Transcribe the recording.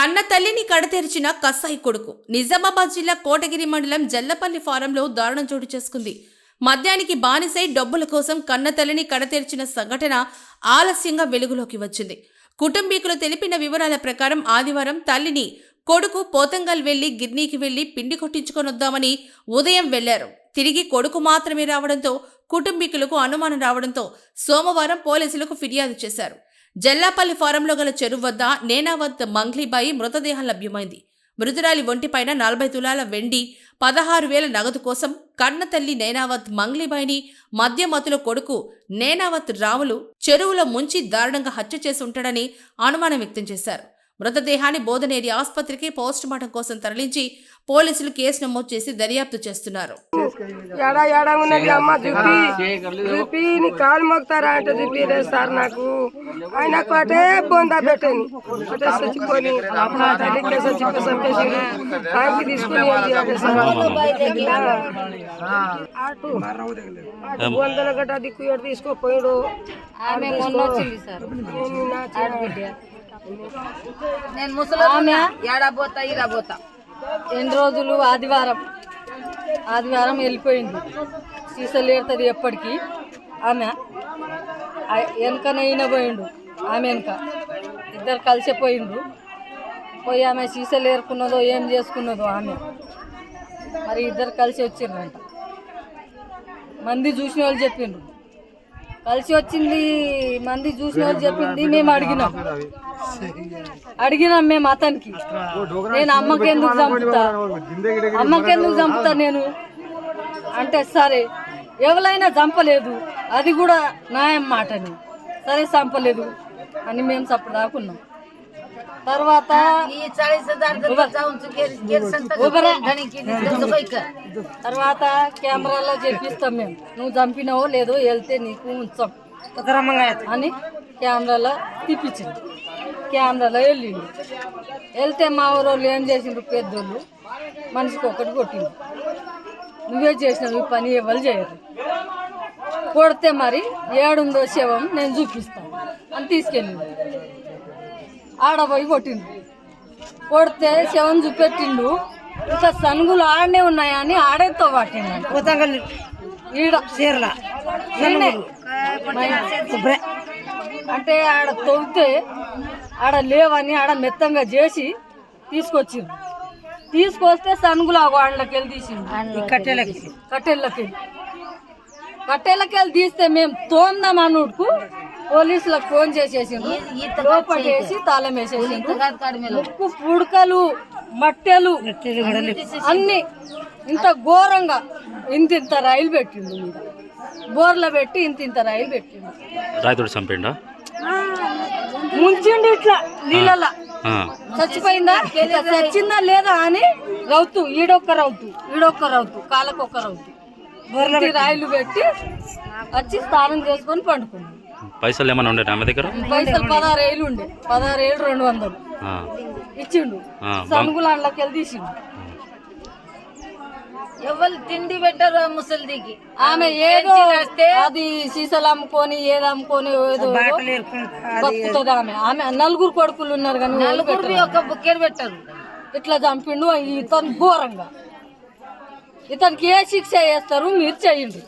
కన్న తల్లిని కడతెరిచిన కసాయి కొడుకు నిజామాబాద్ జిల్లా కోటగిరి మండలం జల్లపల్లి ఫారంలో దారుణం చోటు చేసుకుంది. మద్యానికి బానిసై డబ్బుల కోసం కన్న తల్లిని కడతెరిచిన సంఘటన ఆలస్యంగా వెలుగులోకి వచ్చింది. కుటుంబీకులు తెలిపిన వివరాల ప్రకారం ఆదివారం తల్లిని కొడుకు పోతంగల్ వెళ్ళి గిర్నీకి వెళ్ళి పిండి కొట్టించుకొని వద్దామని ఉదయం వెళ్ళారు. తిరిగి కొడుకు మాత్రమే రావడంతో కుటుంబీకులకు అనుమానం రావడంతో సోమవారం పోలీసులకు ఫిర్యాదు చేశారు. జల్లాపల్లి ఫారంలో గల చెరువు వద్ద నేనావత్ మంగ్లీబాయి మృతదేహం లభ్యమైంది. మృతురాలి ఒంటిపైన నలభై తులాల వెండి పదహారు వేల నగదు కోసం కన్న తల్లి నేనావత్ మంగ్లీబాయిని మధ్యమతుల కొడుకు నేనావత్ రాములు చెరువులో ముంచి దారుణంగా హత్య చేసి ఉంటాడని అనుమానం వ్యక్తం చేశారు. మృతదేహాన్ని బోధనేరి ఆసుపత్రికి పోస్టుమార్టం కోసం తరలించి పోలీసులు కేసు నమోదు చేసి దర్యాప్తు చేస్తున్నారు. ఉన్నది అమ్మ నీ కాలు అంటే సార్ నాకు. ఆయనకు అటే బొందా పెట్టాను అటే చచ్చిపోని నా తల్లికి చచ్చిపోయి చంపేసి ఆయనకి తీసుకుని? అటు. దిక్కు తీసుకోపోయాడు. నేను ముసలి ఏడా పోతా ఈడా పోతా. ఎన్ని రోజులు ఆదివారం ఆదివారం వెళ్ళిపోయింది. సీసలు ఏరుతుంది ఎప్పటికీ. ఆమె ఆ- వెనకన ఈయన పోయిండు. ఆమె వెనక. ఇద్దరు కలిసిపోయిండ్రు పోయి ఆమె సీసలు ఏరుకున్నదో ఏం చేసుకున్నదో ఆమె. మరి ఇద్దరు కలిసి వచ్చిండ్రంట మంది చూసిన వాళ్ళు చెప్పిండ్రు. కలిసి వచ్చింది మంది చూసిన వాళ్ళు చెప్పింది మేము అడిగినాం. అడిగినాం మేము అతనికి. నేను అమ్మకి ఎందుకు చంపుతా? అమ్మకి ఎందుకు చంపుతా నేను? అంటే సరే ఎవరైనా చంపలేదు. అది కూడా న్యాయం మాటని. సరే చంపలేదు అని మేము సప్పుడు దాకున్నాం తర్వాత. తర్వాత కెమెరాలో చెప్పిస్తాం మేము. నువ్వు చంపినావో లేదో వెళ్తే నీకు ఉంచాం అని కెమెరాలో తిప్పించింది కెమెరాలో వెళ్ళిండు. వెళ్తే మా ఊరోళ్ళు ఏం చేసిండ్రు? పెద్దోళ్ళు మనిషికి ఒకటి కొట్టిండు. నువ్వే చేసినావు ఈ పని ఎవరు చేయరు. కొడితే మరి ఏడుందో శవం నేను చూపిస్తాను అని తీసుకెళ్ళిండు. ఆడ పోయి కొట్టిండు. కొడితే శవం చూపెట్టిండు. ఇంకా సనుగులు ఆడనే ఉన్నాయని ఆడేతో పట్టిండు ఈడ చీరల అంటే ఆడ తవ్వితే ఆడ లేవని ఆడ మెత్తంగా చేసి తీసుకొచ్చిండు తీసుకొస్తే సనుగులు ఆ వాళ్ళకి వెళ్ళి తీసిండు కట్టెలకి. కట్టెళ్ళకి కట్టెలకి. వెళ్ళి తీస్తే మేము తోందాం అనుడుకు పోలీసులకు ఫోన్ చేసేసిండ్రు. లోపల వేసి తాళం వేసేసిండ్రు. ముక్కు పుడకలు మట్టెలు అన్ని ఇంత ఘోరంగా ఇంత ఇంత రైలు పెట్టిండు బోర్లో పెట్టి ఇంత ఇంత రైలు పెట్టిండు. రాయతోడు చంపిండా? ముంచిండు ఇట్లా నీళ్ళలా. ఆ. చచ్చిపోయిందా? చచ్చిందా లేదా అని రౌతు ఈడొక్క రౌతు ఈడొక్క రౌతు కాళ్ళకొక్క రౌతు. రాయిలు పెట్టి వచ్చి స్నానం చేసుకొని పండుకున్నాం. పైసలు ఏమైనా ఉండే ఆమె దగ్గర? పైసలు పదహారు ఏళ్ళు ఉండే. పదహారు ఏళ్ళు రెండు వందలు. ఆ. ఇచ్చిండు. ఆ, సనుగులు అందులోకి వెళ్ళి తీసిండు. ఎవరు తిండి పెట్టరు ముసలిదికి. ఆమె ఏదో అది సీసాలు అమ్ముకొని ఏదో అమ్ముకొని ఏదో బతుకుతుంది ఆమె. ఆమె నలుగురు కొడుకులు ఉన్నారు కానీ పెట్టరు. ఒక బుక్కెట్ పెట్టరు. ఇట్లా చంపిండు ఇతను ఘోరంగా. ఇతనికి ఏ శిక్ష చేస్తారు మీరు చేయండి.